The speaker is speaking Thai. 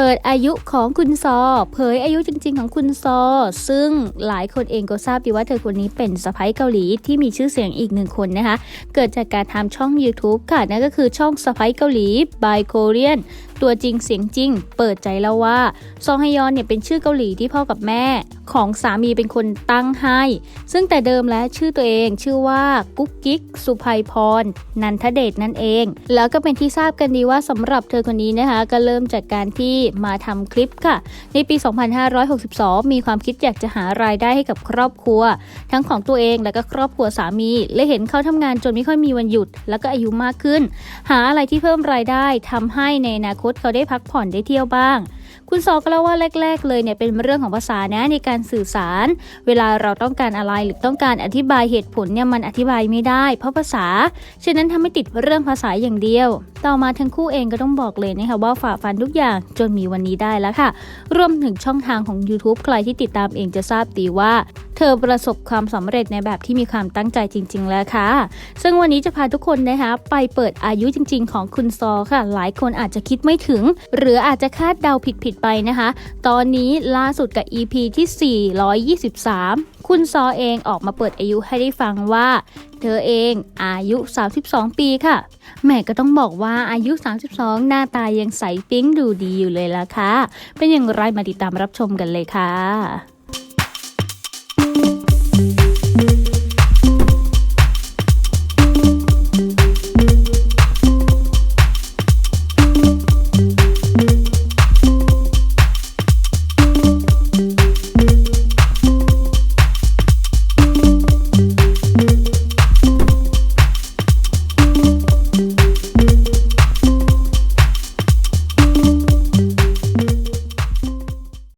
ปิดอายุของคุณซอ เผยอายุจริง ๆ ของคุณซอ ซึ่งหลายคนเองก็ทราบดีว่าเธอคนนี้เป็นสะพ้ายเกาหลีที่มีชื่อเสียงอีกหนึ่งคนนะคะ เกิดจากการทำช่อง YouTube ค่ะ นั่นก็คือช่องสะพ้ายเกาหลี by Korean ตัวจริงเสียงจริง เปิดใจแล้วว่า ซองฮยอนเนี่ยเป็นชื่อเกาหลีที่พ่อกับแม่ ของสามีเป็นคนตั้งให้ ซึ่งแต่เดิมแล้วชื่อตัวเองชื่อว่ากุ๊กกิ๊กสุภัยพร นันทเดชนั่นเอง แล้วก็เป็นที่ทราบกันดีว่าสำหรับเธอคนนี้นะคะ ก็เริ่มจากการที่มาทำคลิปค่ะ ในปี 2562 มีความคิดอยากจะหารายได้ให้กับครอบครัว ทั้งของตัวเองและก็ครอบครัวสามี และเห็นเขาทำงานจนไม่ค่อยมีวันหยุด แล้วก็อายุมากขึ้น หาอะไรที่เพิ่มรายได้ทำให้ในอนาคตเขาได้พักผ่อนได้เที่ยวบ้าง คุณซอก็เล่าว่าแรก ๆ เลยเนี่ยเป็นเรื่องของภาษานะในการสื่อสาร เวลาเราต้องการอะไรหรือต้องการอธิบายเหตุผลเนี่ยมันอธิบายไม่ได้ เพราะภาษา ฉะนั้นทำให้ติดเรื่องภาษาอย่างเดียว ต่อมาทั้งคู่เองก็ต้องบอกเลยนะคะว่าฝ่าฟันทุกอย่างจนมีวันนี้ได้แล้วค่ะ รวมถึงช่องทางของ YouTube ใครที่ติดตามเองจะทราบดีว่า เธอประสบความสำเร็จในแบบที่มีความตั้งใจจริง ๆ แล้วค่ะ ซึ่งวันนี้จะพาทุกคนนะคะไปเปิดอายุจริง ๆ ของคุณซอค่ะ หลายคนอาจจะคิดไม่ถึง หรืออาจจะคาดเดาผิดๆไปนะคะ ตอนนี้ล่าสุดกับ EP ที่ 423 คุณซอเองออกมาเปิดอายุให้ได้ฟังว่าเธอเองอายุ 32 ปีค่ะ แม่ก็ต้องบอกว่าอายุ 32 หน้าตายังใสปิ๊งดูดีอยู่เลยล่ะค่ะ เป็นอย่างไรมาติดตามรับชมกันเลยค่ะ